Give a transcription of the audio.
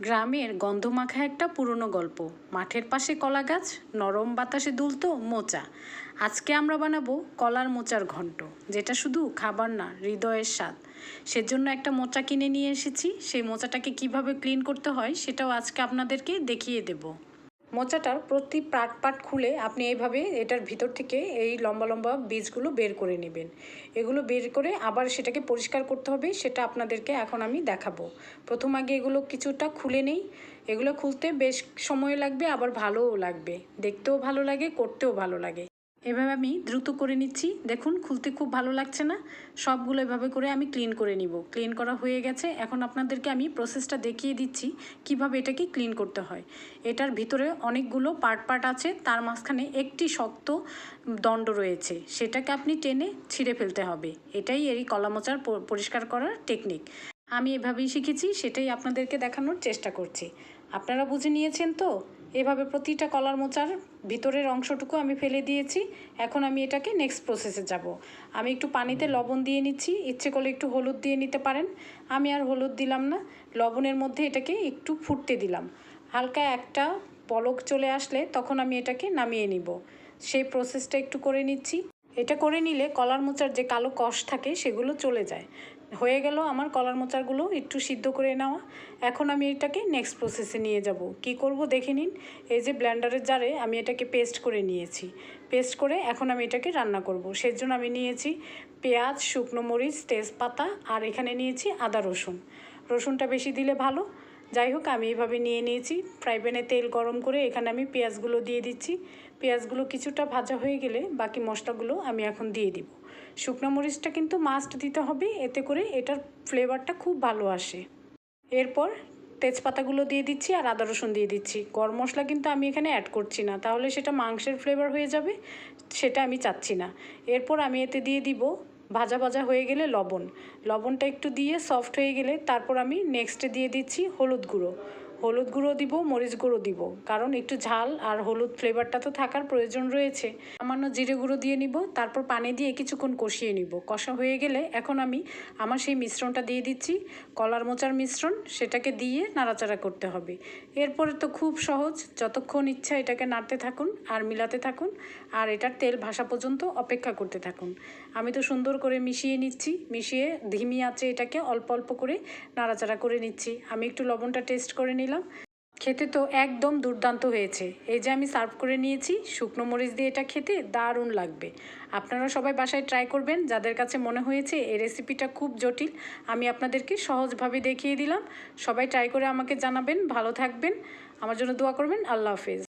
গ্রামের গন্ধমাখা একটা পুরনো গল্প। মাঠের পাশে কলা গাছ, নরম বাতাসে দুলতো মোচা। আজকে আমরা বানাবো কলার মোচার ঘন্ট, যেটা শুধু খাবার না, হৃদয়ের স্বাদ। সেজন্য একটা মোচা কিনে নিয়ে এসেছি। সেই মোচাটাকে কীভাবে ক্লিন করতে হয়, সেটাও আজকে আপনাদেরকে দেখিয়ে দেবো। মোচাটার প্রতি পাট পাট খুলে আপনি এইভাবে এটার ভিতর থেকে এই লম্বা লম্বা বীজগুলো বের করে নেবেন। এগুলো বের করে আবার সেটাকে পরিষ্কার করতে হবে, সেটা আপনাদেরকে এখন আমি দেখাবো। প্রথম আগে এগুলো কিছুটা খুলে নেই। এগুলো খুলতে বেশ সময় লাগবে, আবার ভালোও লাগবে। দেখতেও ভালো লাগে, করতেও ভালো লাগে। এভাবে আমি দ্রুত করে নিচ্ছি। দেখুন, খুলতে খুব ভালো লাগছে না। সবগুলো এভাবে করে আমি ক্লিন করে নিব। ক্লিন করা হয়ে গেছে। এখন আপনাদেরকে আমি প্রসেসটা দেখিয়ে দিচ্ছি, কীভাবে এটাকে ক্লিন করতে হয়। এটার ভিতরে অনেকগুলো পার্ট পার্ট আছে। তার মাঝখানে একটি শক্ত দণ্ড রয়েছে। সেটাকে আপনি টেনে ছিঁড়ে ফেলতে হবে। এটাই এরই কলামোচার পরিষ্কার করার টেকনিক আমি এভাবেই শিখেছি, সেটাই আপনাদেরকে দেখানোর চেষ্টা করছি। আপনারা বুঝে নিয়েছেন তো? এভাবে প্রতিটা কলার মোচার ভিতরের অংশটুকু আমি ফেলে দিয়েছি। এখন আমি এটাকে নেক্সট প্রসেসে যাব। আমি একটু পানিতে লবণ দিয়ে নিচ্ছি। ইচ্ছে করলে একটু হলুদ দিয়ে নিতে পারেন। আমি আর হলুদ দিলাম না। লবণের মধ্যে এটাকে একটু ফুটতে দিলাম। হালকা একটা পলক চলে আসলে তখন আমি এটাকে নামিয়ে নিব। সেই প্রসেসটা একটু করে নিচ্ছি। এটা করে নিলে কলার মোচার যে কালো কষ থাকে সেগুলো চলে যায়। হয়ে গেল আমার কলার মোচারগুলো একটু সিদ্ধ করে নেওয়া। এখন আমি এটাকে নেক্সট প্রসেসে নিয়ে যাব। কি করব দেখে নিন। এই যে ব্ল্যান্ডারের জারে আমি এটাকে পেস্ট করে নিয়েছি। পেস্ট করে এখন আমি এটাকে রান্না করব। সেজন্য আমি নিয়েছি পেঁয়াজ, শুকনো মরিচ, তেজপাতা আর এখানে নিয়েছি আদা রসুন। রসুনটা বেশি দিলে ভালো। যাই হোক, আমি এইভাবে নিয়ে নিয়েছি। ফ্রাই প্যানে তেল গরম করে এখানে আমি পেঁয়াজগুলো দিয়ে দিচ্ছি। পেঁয়াজগুলো কিছুটা ভাজা হয়ে গেলে বাকি মশলাগুলো আমি এখন দিয়ে দিব। শুকনো মরিচটা কিন্তু মাস্ট দিতে হবে, এতে করে এটার ফ্লেভারটা খুব ভালো আসে। এরপর তেজপাতাগুলো দিয়ে দিচ্ছি আর আদা রসুন দিয়ে দিচ্ছি। গরম মশলা কিন্তু আমি এখানে অ্যাড করছি না, তাহলে সেটা মাংসের ফ্লেভার হয়ে যাবে, সেটা আমি চাচ্ছি না। এরপর আমি এতে দিয়ে দিব ভাজা ভাজা হয়ে গেলে লবণ। লবণটা একটু দিয়ে সফট হয়ে গেলে তারপর আমি নেক্সটে দিয়ে দিচ্ছি হলুদ গুঁড়ো। হলুদ গুঁড়ো দিব, মরিচ গুঁড়ো দিব। কারণ একটু ঝাল আর হলুদ ফ্লেভারটা তো থাকার প্রয়োজন রয়েছে। সামান্য জিরে গুঁড়ো দিয়ে নিব, তারপর পানি দিয়ে কিছুক্ষণ কষিয়ে নিব। কষা হয়ে গেলে এখন আমি আমার সেই মিশ্রণটা দিয়ে দিচ্ছি। কলার মোচার মিশ্রণ, সেটাকে দিয়ে নাড়াচাড়া করতে হবে। এরপরে তো খুব সহজ, যতক্ষণ ইচ্ছা এটাকে নাড়তে থাকুন আর মিলাতে থাকুন আর এটার তেল ভাসা পর্যন্ত অপেক্ষা করতে থাকুন। আমি তো সুন্দর করে মিশিয়ে নিচ্ছি, মিশিয়ে ধিমি আছে এটাকে অল্প অল্প করে নাড়াচাড়া করে নিচ্ছি। আমি একটু লবণটা টেস্ট করে নিলাম। খেতে তো একদম দুর্দান্ত হয়েছে। এই যে আমি সার্ভ করে নিয়েছি, শুকনো মরিচ দিয়ে এটা খেতে দারুণ লাগবে। আপনারা সবাই বাসায় ট্রাই করবেন। যাদের কাছে মনে হয়েছে এই রেসিপিটা খুব জটিল, আমি আপনাদেরকে সহজভাবে দেখিয়ে দিলাম। সবাই ট্রাই করে আমাকে জানাবেন। ভালো থাকবেন। আমার জন্য দোয়া করবেন। আল্লাহ হাফেজ।